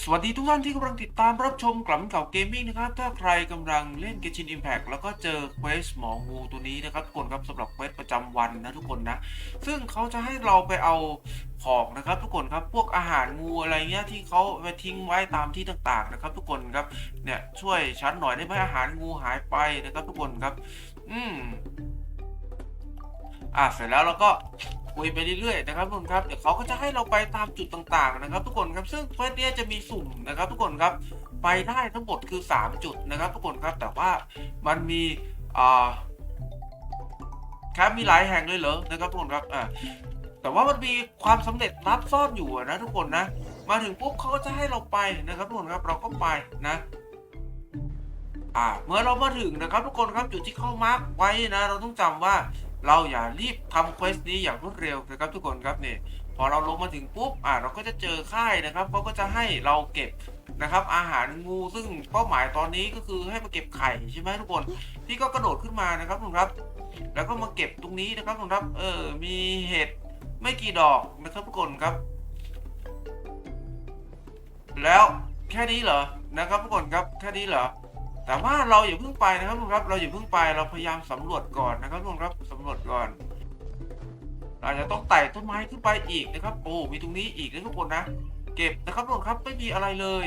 สวัสดีทุกท่านที่กำลังติดตามรับชมกลับเก่าเกมมิ่งนะครับ ถ้าใครกำลังเล่นเกชินอิมแพ t แล้วก็เจอเควสหมองูตัวนี้นะครับทุกคนครับสำหรับเควสประจำวันนะทุกคนนะ ซึ่งเขาจะให้เราไปเอาของนะครับทุกคนครับพวกอาหารงูอะไรเงี้ยที่เขาไปทิ้งไว้ตามที่ต่างๆนะครับ ทุกคนครับเนี่ยช่วยฉันหน่อยได้ไหมอาหารงูหายไปนะครับ ทุกคนครับ อืมอะเสร็จแล้วเราก็ คุยไปเรื่อยๆนะครับทุกคนครับเดี๋ยวเขาก็จะให้เราไปตามจุดต่างๆนะครับ ทุกคนครับซึ่งเควสเนี้ยจะมีสุ่มนะครับ ทุกคนครับไปได้ทั้งหมดคือ 3 จุดนะครับ ทุกคนครับแต่ว่ามันมีอ่าครับมีหลายแห่งเลยเหรอนะครับทุกคนครับอ่าแต่ว่ามันมีความสำเร็จลับซ่อนอยู่นะทุกคนนะ มาถึงปุ๊บเขาก็จะให้เราไปนะครับทุกคนครับเราก็ไปนะอ่าเมื่อเรามาถึงนะครับ ทุกคนครับจุดที่เข้ามาร์กไว้นะ เราต้องจำว่า เราอย่ารีบทำเควสนี้อย่างรวดเร็วนะครับทุกคนครับเนี่ยพอเราลงมาถึงปุ๊บอ่าเราก็จะเจอค่ายนะครับเขาก็จะให้เราเก็บนะครับอาหารงูซึ่งเป้าหมายตอนนี้ก็คือให้มาเก็บไข่ใช่ไหมทุกคนพี่ก็กระโดดขึ้นมานะครับทุกครับ แล้วก็มาเก็บตรงนี้นะครับทุกคนครับเออมีเห็ดไม่กี่ดอกนะครับทุกคนครับ แล้วแค่นี้เหรอนะครับทุกคนครับแค่นี้เหรอ แต่ว่าเราอย่าเพิ่งไปนะครับทุกคนครับเราอย่าเพิ่งไปเราพยายามสำรวจก่อนนะครับทุกคนครับสำรวจก่อน เราจะต้องไต่ต้นไม้ขึ้นไปอีกนะครับโอ้มีตรงนี้อีกนะทุกคนนะเก็บนะครับทุกคนครับไม่มีอะไรเลย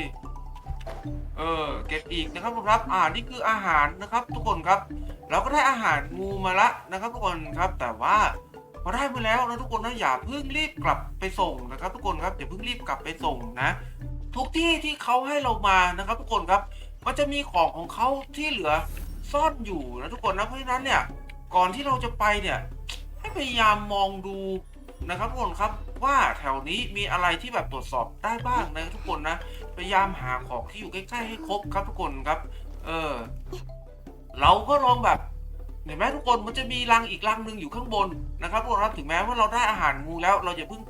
เออเก็บอีกนะครับทุกคนครับ อ่านี่คืออาหารนะครับ ทุกคนครับ เราก็ได้อาหารงูมาละนะครับ ทุกคนครับ แต่ว่าพอได้มาแล้วนะทุกคนนะอย่าเพิ่งรีบกลับไปส่งนะครับ ทุกคนครับอย่าเพิ่งรีบกลับไปส่งนะ ทุกที่ที่เขาให้เรามานะครับ ทุกคนครับ มันจะมีของของเขาที่เหลือซ่อนอยู่นะทุกคนนะเพราะฉะนั้นเนี่ยก่อนที่เราจะไปเนี่ยให้พยายามมองดูนะครับทุกคนครับว่าแถวนี้มีอะไรที่แบบตรวจสอบได้บ้างนะทุกคนนะพยายามหาของที่อยู่ใกล้ๆให้ครบครับทุกคนครับ เออ เราก็ลองแบบเห็นไหมทุกคนมันจะมีรังอีกรังหนึ่งอยู่ข้างบนนะครับทุกคนครับถึงแม้ว่าเราได้อาหารงูแล้ว เราอย่าเพิ่ง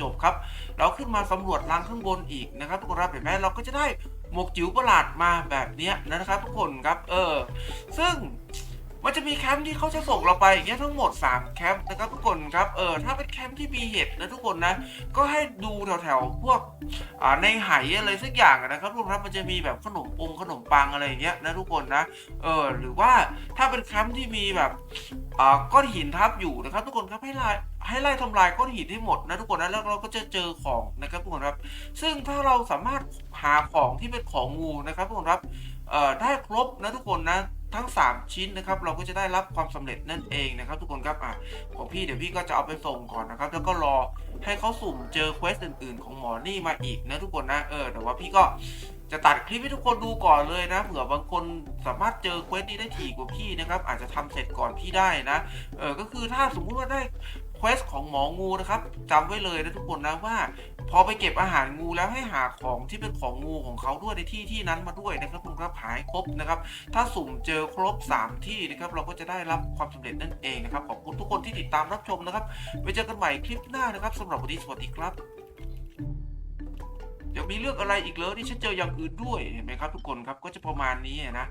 จบครับ เราขึ้นมาสำรวจรังข้างบนอีกนะครับทุกคนครับเห็นไหมเราก็จะได้ หมวกจิ๋วประหลาดมาแบบเนี้ยนะครับทุกคนครับ เออ ซึ่ง มันจะมีแคมป์ที่เขาจะส่งเราไปอย่างเงี้ยทั้งหมด 3 แคมป์นะครับทุกคนครับเออถ้าเป็นแคมป์ที่มีเห็ดนะทุกคนนะ ก็ให้ดูแถวๆพวกในไหอะไรสักอย่างนะครับทุกคนครับมันจะมีแบบขนมปงขนมปังอะไรอย่างเงี้ยนะทุกคนนะเออหรือว่าถ้าเป็นแคมป์ที่มีแบบก้อนหินทับอยู่นะครับ ทุกคนครับให้ไล่ให้ไล่ทำลายก้อนหินให้หมดนะทุกคนนะแล้วเราก็จะเจอของนะครับทุกคนครับ ซึ่งถ้าเราสามารถหาของที่เป็นของงูนะครับทุกคนครับได้ครบนะทุกคนนะ ทั้ง 3 ชิ้นนะครับ เราก็จะได้รับความสำเร็จนั่นเองนะครับ ทุกคนครับอะของพี่เดี๋ยวพี่ก็จะเอาไปส่งก่อนนะครับ แล้วก็รอให้เขาสุ่มเจอเควสอื่น ๆ ของหมอนี่มาอีกนะทุกคนนะเออแต่ว่าพี่ก็จะตัดคลิปให้ทุกคนดูก่อนเลยนะเผื่อบางคนสามารถเจอเควสนี้ได้ถี่กว่าพี่นะครับ อาจจะทำเสร็จก่อนพี่ได้นะเออก็คือถ้าสมมุติว่าได้เควสของหมองูนะครับจำไว้เลยนะทุกคนนะว่า พอไปเก็บอาหารงูแล้วให้หาของที่เป็นของงูของเขาด้วยในที่ที่นั้นมาด้วยนะครับคุณครับหายครบนะครับ ถ้าสุ่มเจอครบ 3 ที่นะครับเราก็จะได้รับความสำเร็จนั่นเองนะครับขอบคุณทุกคนที่ติดตามรับชมนะครับไว้เจอกันใหม่คลิปหน้านะครับสำหรับวันนี้สวัสดีครับเดี๋ยวมีเรื่องอะไรอีกเลยที่ฉันเจออย่างอื่นด้วยเห็นไหมครับ ทุกคนครับก็จะประมาณนี้นะ